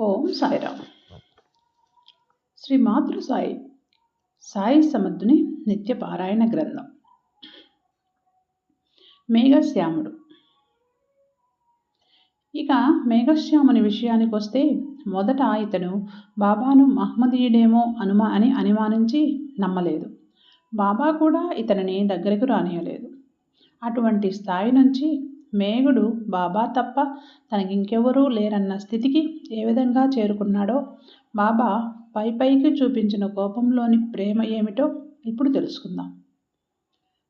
ఓం సాయిరామ్. శ్రీ మాతృ సాయి సాయి సమర్థుని నిత్య పారాయణ గ్రంథం. మేఘశ్యాముడు. ఇక మేఘశ్యాముని విషయానికి వస్తే మొదట ఇతను బాబాను మహమ్మదీయుడేమో అనుమా అని అనుమానించి నమ్మలేదు. బాబా కూడా ఇతనిని దగ్గరకు రానియలేదు. అటువంటి స్థాయి నుంచి మేఘుడు బాబా తప్ప తనకింకెవరూ లేరన్న స్థితికి ఏ విధంగా చేరుకున్నాడో బాబా పై పైకి చూపించిన కోపంలోని ప్రేమ ఏమిటో ఇప్పుడు తెలుసుకుందాం.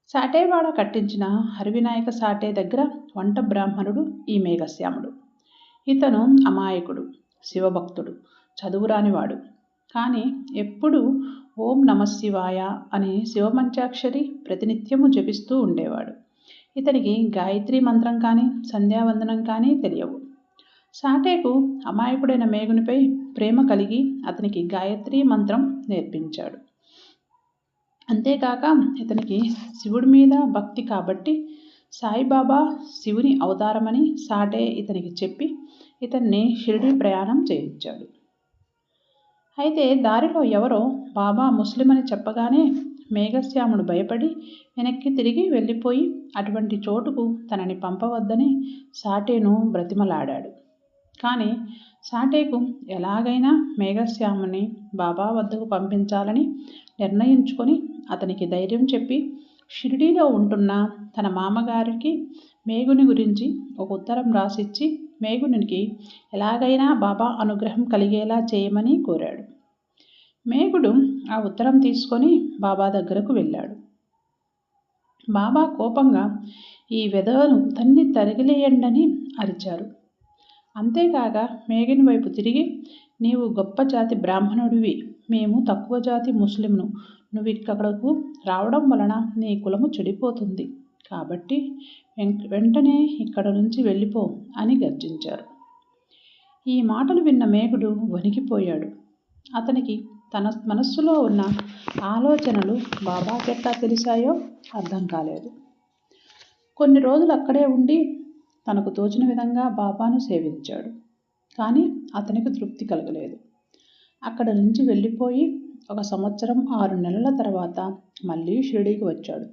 సాటేవాడ కట్టించిన హరివినాయక సాటే దగ్గర వంట బ్రాహ్మణుడు ఈ మేఘశ్యాముడు. ఇతను అమాయకుడు శివభక్తుడు చదువురానివాడు. కానీ ఎప్పుడూ ఓం నమశివాయ అని శివమంచాక్షరి ప్రతినిత్యము జపిస్తూ ఉండేవాడు. ఇతనికి గాయత్రి మంత్రం కానీ సంధ్యావందనం కానీ తెలియవు. సాటేకు అమాయకుడైన మేఘునిపై ప్రేమ కలిగి అతనికి గాయత్రి మంత్రం నేర్పించాడు. అంతేకాక ఇతనికి శివుడి మీద భక్తి కాబట్టి సాయిబాబా శివుని అవతారమని సాటే ఇతనికి చెప్పి ఇతన్ని షిరిడి ప్రయాణం చేయించాడు. అయితే దారిలో ఎవరో బాబా ముస్లిం అని చెప్పగానే మేఘశ్యాముడు భయపడి వెనక్కి తిరిగి వెళ్ళిపోయి అటువంటి చోటుకు తనని పంపవద్దని సాటేను బ్రతిమలాడాడు. కానీ సాటేకు ఎలాగైనా మేఘశ్యాముని బాబా వద్దకు పంపించాలని నిర్ణయించుకొని అతనికి ధైర్యం చెప్పి షిరిడీలో ఉంటున్న తన మామగారికి మేగుని గురించి ఒక ఉత్తరం రాసిచ్చి మేగునికి ఎలాగైనా బాబా అనుగ్రహం కలిగేలా చేయమని కోరాడు. మేఘుడు ఆ ఉత్తరం తీసుకొని బాబా దగ్గరకు వెళ్ళాడు. బాబా కోపంగా ఈ వెధవను తన్ని తరిగిలేయండని అరిచారు. అంతేకాక మేఘిని వైపు తిరిగి నీవు గొప్ప జాతి బ్రాహ్మణుడివి మేము తక్కువ జాతి ముస్లింను నువ్వు ఇక్కడకు రావడం వలన నీ కులము చెడిపోతుంది. కాబట్టి వెంటనే ఇక్కడ నుంచి వెళ్ళిపో అని గర్జించారు. ఈ మాటలు విన్న మేఘుడు వణికిపోయాడు. అతనికి తన మనస్సులో ఉన్న ఆలోచనలు బాబాకెట్లా తెలిసాయో అర్థం కాలేదు. కొన్ని రోజులు అక్కడే ఉండి తనకు తోచిన విధంగా బాబాను సేవించాడు. కానీ అతనికి తృప్తి కలగలేదు. అక్కడ నుంచి వెళ్ళిపోయి ఒక సంవత్సరం ఆరు నెలల తర్వాత మళ్ళీ షిరిడీకి వచ్చాడు.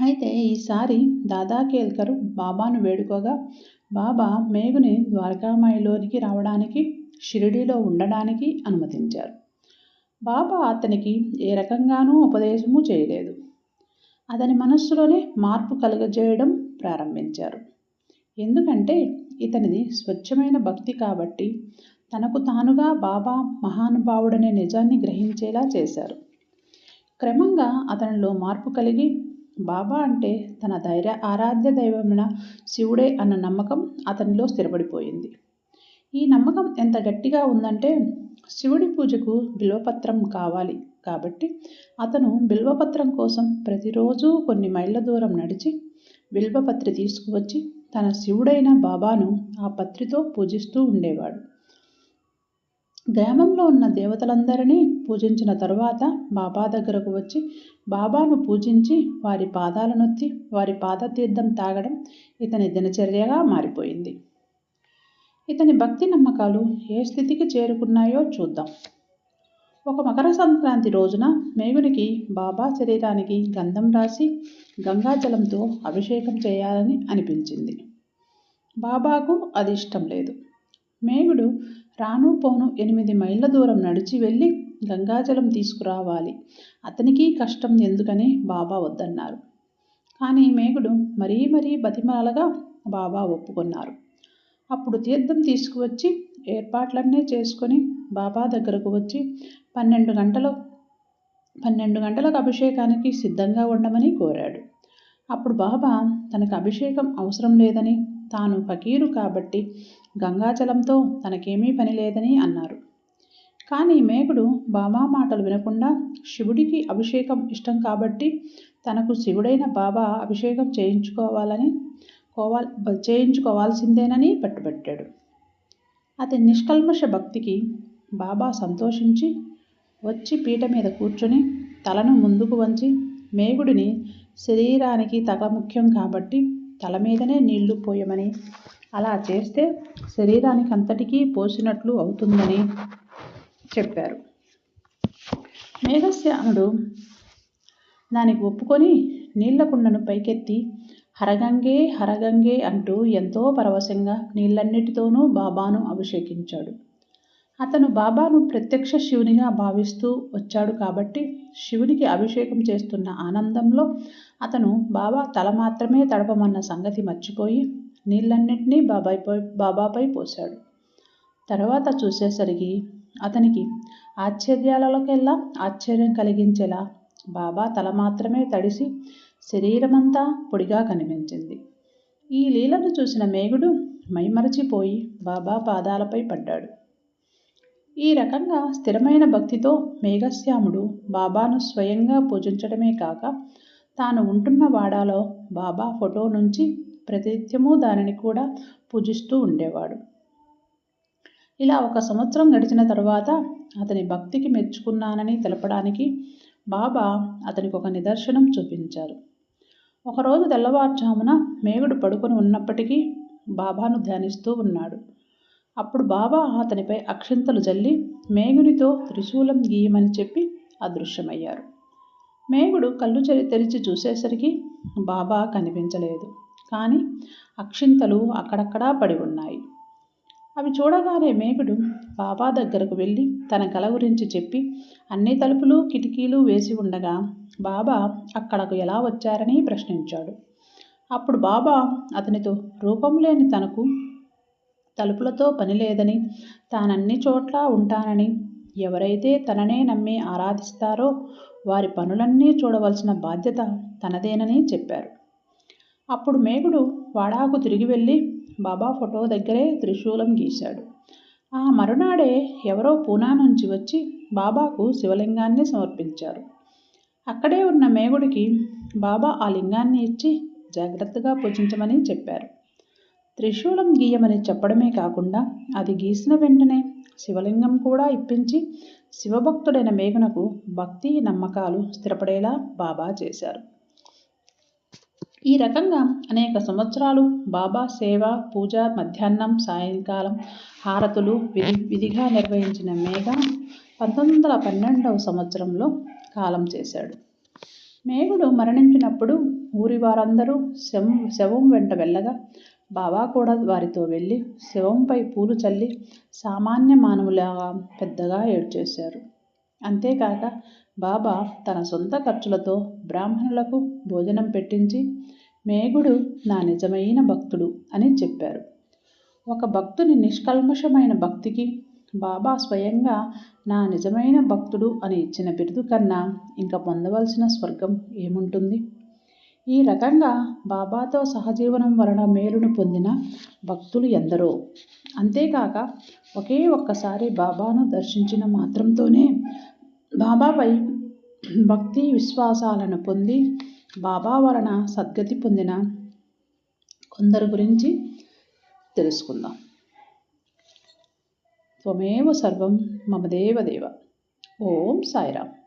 అయితే ఈసారి దాదా కేల్కర్ బాబాను వేడుకోగా బాబా మేఘుని ద్వారకామాయిలోనికి రావడానికి షిరిడీలో ఉండడానికి అనుమతించారు. బాబా అతనికి ఏ రకంగానూ ఉపదేశము చేయలేదు. అతని మనస్సులోనే మార్పు కలుగజేయడం ప్రారంభించారు. ఎందుకంటే ఇతనిది స్వచ్ఛమైన భక్తి కాబట్టి తనకు తానుగా బాబా మహానుభావుడనే నిజాన్ని గ్రహించేలా చేశారు. క్రమంగా అతనిలో మార్పు కలిగి బాబా అంటే తన ధైర్య ఆరాధ్య దైవమైన శివుడే అన్న నమ్మకం అతనిలో స్థిరపడిపోయింది. ఈ నమ్మకం ఎంత గట్టిగా ఉందంటే శివుడి పూజకు బిల్వపత్రం కావాలి కాబట్టి అతను బిల్వపత్రం కోసం ప్రతిరోజు కొన్ని మైళ్ళ దూరం నడిచి బిల్వపత్రి తీసుకువచ్చి తన శివుడైన బాబాను ఆ పత్రితో పూజిస్తూ ఉండేవాడు. గ్రామంలో ఉన్న దేవతలందరినీ పూజించిన తరువాత బాబా దగ్గరకు వచ్చి బాబాను పూజించి వారి పాదాలనొత్తి వారి పాదతీర్థం తాగడం ఇతని దినచర్యగా మారిపోయింది. ఇతని భక్తి నమ్మకాలు ఏ స్థితికి చేరుకున్నాయో చూద్దాం. ఒక మకర సంక్రాంతి రోజున మేగునికి బాబా శరీరానికి గంధం రాసి గంగాజలంతో అభిషేకం చేయాలని అనిపించింది. బాబాకు అది ఇష్టం లేదు. మేగుడు రాను పోను ఎనిమిది మైళ్ళ దూరం నడిచి వెళ్ళి గంగాజలం తీసుకురావాలి. అతనికి కష్టం ఎందుకని బాబా వద్దన్నారు. కానీ మేగుడు మరీ మరీ బతిమాలగా బాబా ఒప్పుకున్నారు. అప్పుడు తీర్థం తీసుకువచ్చి ఏర్పాట్లన్నీ చేసుకొని బాబా దగ్గరకు వచ్చి పన్నెండు గంటలు పన్నెండు గంటలకు అభిషేకానికి సిద్ధంగా ఉండమని కోరాడు. అప్పుడు బాబా తనకు అభిషేకం అవసరం లేదని తాను ఫకీరు కాబట్టి గంగాజలంతో తనకేమీ పని లేదని అన్నారు. కానీ మేఘుడు బాబా మాటలు వినకుండా శివుడికి అభిషేకం ఇష్టం కాబట్టి తనకు శివుడైన బాబా అభిషేకం చేయించుకోవాలని కోవాల్ చేయించుకోవాల్సిందేనని పట్టుబట్టాడు. అతని నిష్కల్మష భక్తికి బాబా సంతోషించి వచ్చి పీట మీద కూర్చొని తలను ముందుకు వంచి మేగుడిని శరీరానికి తగ ముఖ్యం కాబట్టి తల మీదనే నీళ్ళు పోయమని అలా చేస్తే శరీరానికి అంతటికీ పోసినట్లు అవుతుందని చెప్పారు. మేఘశ్యాముడు దానికి ఒప్పుకొని నీళ్ళ కుండను పైకెత్తి హరగంగే హరగంగే అంటూ ఎంతో పరవశంగా నీళ్ళన్నిటితోనూ బాబాను అభిషేకించాడు. అతను బాబాను ప్రత్యక్ష శివునిగా భావిస్తూ వచ్చాడు కాబట్టి శివునికి అభిషేకం చేస్తున్న ఆనందంలో అతను బాబా తల మాత్రమే తడపమన్న సంగతి మర్చిపోయి నీళ్ళన్నింటినీ బాబాయిపై బాబాపై పోశాడు. తర్వాత చూసేసరికి అతనికి ఆశ్చర్యాలలోకెల్లా ఆశ్చర్యం కలిగించేలా బాబా తల మాత్రమే తడిసి శరీరమంతా పొడిగా కనిపించింది. ఈ లీలను చూసిన మేఘుడు మైమరచిపోయి బాబా పాదాలపై పడ్డాడు. ఈ రకంగా స్థిరమైన భక్తితో మేఘశ్యాముడు బాబాను స్వయంగా పూజించడమే కాక తాను ఉంటున్న వాడాలో బాబా ఫోటో నుంచి ప్రతిత్యము దానిని కూడా పూజిస్తూ ఉండేవాడు. ఇలా ఒక సంవత్సరం గడిచిన తరువాత అతని భక్తికి మెచ్చుకున్నానని తెలపడానికి బాబా అతనికి ఒక నిదర్శనం చూపించారు. ఒకరోజు తెల్లవారుజామున మేగుడు పడుకొని ఉన్నప్పటికీ బాబాను ధ్యానిస్తూ ఉన్నాడు. అప్పుడు బాబా అతనిపై అక్షింతలు జల్లి మేగునితో త్రిశూలం గీయమని చెప్పి అదృశ్యమయ్యారు. మేగుడు కళ్ళు చెరి తెరిచి చూసేసరికి బాబా కనిపించలేదు. కానీ అక్షింతలు అక్కడక్కడా పడి ఉన్నాయి. అవి చూడగానే మేకుడు బాబా దగ్గరకు వెళ్ళి తన కల గురించి చెప్పి అన్ని తలుపులు కిటికీలు వేసి ఉండగా బాబా అక్కడకు ఎలా వచ్చారని ప్రశ్నించాడు. అప్పుడు బాబా అతనితో రూపం లేని తనకు తలుపులతో పని లేదని తానన్ని చోట్ల ఉంటానని ఎవరైతే తననే నమ్మి ఆరాధిస్తారో వారి పనులన్నీ చూడవలసిన బాధ్యత తనదేనని చెప్పారు. అప్పుడు మేఘుడు వాడాకు తిరిగి వెళ్ళి బాబా ఫోటో దగ్గరే త్రిశూలం గీశాడు. ఆ మరునాడే ఎవరో పూనా నుంచి వచ్చి బాబాకు శివలింగాన్ని సమర్పించారు. అక్కడే ఉన్న మేగుడికి బాబా ఆ లింగాన్ని ఇచ్చి జాగ్రత్తగా పూజించమని చెప్పారు. త్రిశూలం గీయమని చెప్పడమే కాకుండా అది గీసిన వెంటనే శివలింగం కూడా ఇప్పించి శివభక్తుడైన మేఘనకు భక్తి నమ్మకాలు స్థిరపడేలా బాబా చేశారు. ఈ రకంగా అనేక సంవత్సరాలు బాబా సేవ పూజ మధ్యాహ్నం సాయంకాలం హారతులు విధి విధిగా నిర్వహించిన మేఘ పంతొమ్మిది వందల పన్నెండవ సంవత్సరంలో కాలం చేశాడు. మేఘుడు మరణించినప్పుడు ఊరి వారందరూ శవం శవం వెంట వెళ్ళగా బాబా కూడా వారితో వెళ్ళి శవంపై పూలు చల్లి సామాన్య మానవులాగా పెద్దగా ఏడ్చేశారు. అంతేకాక బాబా తన సొంత ఖర్చులతో బ్రాహ్మణులకు భోజనం పెట్టించి మేఘుడు నా నిజమైన భక్తుడు అని చెప్పారు. ఒక భక్తుని నిష్కల్మషమైన భక్తికి బాబా స్వయంగా నా నిజమైన భక్తుడు అని ఇచ్చిన బిరుదు కన్నా ఇంకా పొందవలసిన స్వర్గం ఏముంటుంది? ఈ రకంగా బాబాతో సహజీవనం వలన మేలును పొందిన భక్తులు ఎందరో. అంతేకాక ఒకే ఒక్కసారి బాబాను దర్శించిన మాత్రంతోనే బాబాపై భక్తి విశ్వాసాలను పొంది బాబా వలన సద్గతి పొందిన కొందరు గురించి తెలుసుకుందాం. త్వమేవ సర్వం మమ దేవదేవ ఓం సాయిరామ్.